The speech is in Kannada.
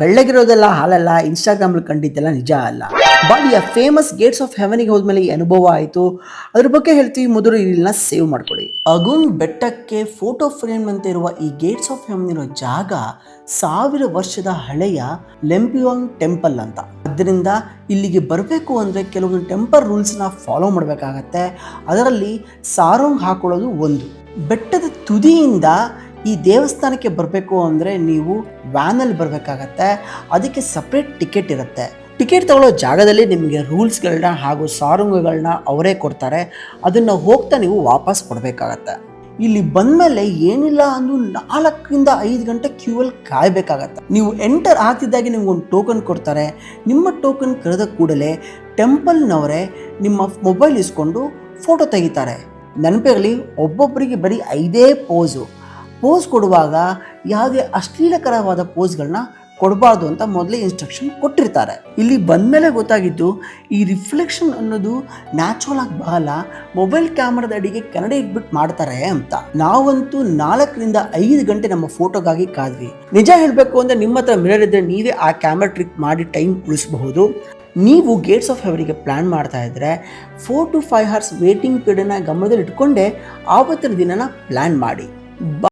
ಬೆಳ್ಳಗಿರೋದೆಲ್ಲ ಹಾಲಲ್ಲ ಇನ್ಸ್ಟಾಗ್ರಾಮಲ್ಲಿ ಕಂಡಿದ್ದೆಲ್ಲ ನಿಜ ಅಲ್ಲ. ಬಾಲಿಯ ಫೇಮಸ್ ಗೇಟ್ಸ್ ಆಫ್ ಹೆವನಿಗೆ ಹೋದ್ಮೇಲೆ ಈ ಅನುಭವ ಆಯಿತು. ಅದ್ರ ಬಗ್ಗೆ ಹೇಳ್ತೀವಿ ಮೊದಲು ಇಲ್ಲಿನ ಸೇವ್ ಮಾಡ್ಕೊಳ್ಳಿ. ಅಗುನ್ ಬೆಟ್ಟಕ್ಕೆ ಫೋಟೋ ಫ್ರೇಮ್ ಅಂತ ಇರುವ ಈ ಗೇಟ್ಸ್ ಆಫ್ ಹೆವನ್ ಇರೋ ಜಾಗ ಸಾವಿರ ವರ್ಷದ ಹಳೆಯ ಲೆಂಪಿಯೋಂಗ್ ಟೆಂಪಲ್ ಅಂತ. ಅದರಿಂದ ಇಲ್ಲಿಗೆ ಬರಬೇಕು ಅಂದರೆ ಕೆಲವೊಂದು ಟೆಂಪಲ್ ರೂಲ್ಸ್ನ ಫಾಲೋ ಮಾಡಬೇಕಾಗತ್ತೆ. ಅದರಲ್ಲಿ ಸಾರೋಂಗ್ ಹಾಕೊಳ್ಳೋದು ಒಂದು. ಬೆಟ್ಟದ ತುದಿಯಿಂದ ಈ ದೇವಸ್ಥಾನಕ್ಕೆ ಬರಬೇಕು ಅಂದರೆ ನೀವು ವ್ಯಾನಲ್ಲಿ ಬರಬೇಕಾಗತ್ತೆ. ಅದಕ್ಕೆ ಸಪ್ರೇಟ್ ಟಿಕೆಟ್ ಇರುತ್ತೆ. ಟಿಕೆಟ್ ತಗೊಳ್ಳೋ ಜಾಗದಲ್ಲಿ ನಿಮಗೆ ರೂಲ್ಸ್ಗಳನ್ನ ಹಾಗೂ ಸಾರುಂಗಗಳನ್ನ ಅವರೇ ಕೊಡ್ತಾರೆ. ಅದನ್ನು ಹೋಗ್ತಾ ನೀವು ವಾಪಸ್ ಕೊಡಬೇಕಾಗತ್ತೆ. ಇಲ್ಲಿ ಬಂದಮೇಲೆ ಏನಿಲ್ಲ ಅಂದು ನಾಲ್ಕರಿಂದ ಐದು ಗಂಟೆ ಕ್ಯೂ ಅಲ್ಲಿ ಕಾಯಬೇಕಾಗತ್ತೆ. ನೀವು ಎಂಟರ್ ಆಗ್ತಿದ್ದಾಗೆ ನಿಮ್ಗೊಂದು ಟೋಕನ್ ಕೊಡ್ತಾರೆ. ನಿಮ್ಮ ಟೋಕನ್ ಕರೆದ ಕೂಡಲೇ ಟೆಂಪಲ್ನವರೇ ನಿಮ್ಮ ಮೊಬೈಲ್ ಇಸ್ಕೊಂಡು ಫೋಟೋ ತೆಗಿತಾರೆ. ನೆನಪಿರಲಿ ಒಬ್ಬೊಬ್ಬರಿಗೆ ಬರೀ ಐದೇ ಪೋಸು ಪೋಸ್ ಕೊಡುವಾಗ ಯಾವುದೇ ಅಶ್ಲೀಲಕರವಾದ ಪೋಸ್ಗಳನ್ನ ಕೊಡಬಾರ್ದು ಅಂತ ಮೊದಲೇ ಇನ್ಸ್ಟ್ರಕ್ಷನ್ ಕೊಟ್ಟಿರ್ತಾರೆ. ಇಲ್ಲಿ ಬಂದಮೇಲೆ ಗೊತ್ತಾಗಿದ್ದು, ಈ ರಿಫ್ಲೆಕ್ಷನ್ ಅನ್ನೋದು ನ್ಯಾಚುರಲ್ ಆಗಿ ಬಹಳ ಮೊಬೈಲ್ ಕ್ಯಾಮ್ರಾದ ಅಡಿಗೆ ಕನ್ನಡ ಇಟ್ಬಿಟ್ಟು ಮಾಡ್ತಾರೆ ಅಂತ. ನಾವಂತೂ ನಾಲ್ಕರಿಂದ ಐದು ಗಂಟೆ ನಮ್ಮ ಫೋಟೋಗಾಗಿ ಕಾದ್ವಿ. ನಿಜ ಹೇಳಬೇಕು ಅಂದರೆ ನಿಮ್ಮ ಹತ್ರ ಮಿರರ್ ಇದ್ದರೆ ನೀವೇ ಆ ಕ್ಯಾಮ್ರಾ ಟ್ರಿಕ್ ಮಾಡಿ ಟೈಮ್ ಉಳಿಸಬಹುದು. ನೀವು ಗೇಟ್ಸ್ ಆಫ್ ಹೆವರಿಗೆ ಪ್ಲ್ಯಾನ್ ಮಾಡ್ತಾ ಇದ್ದರೆ four to five hours waiting ಪೀರಿಯಡ್ನ ಗಮನದಲ್ಲಿ ಇಟ್ಕೊಂಡೆ ಆವತ್ತಿನ ದಿನನ ಪ್ಲ್ಯಾನ್ ಮಾಡಿ.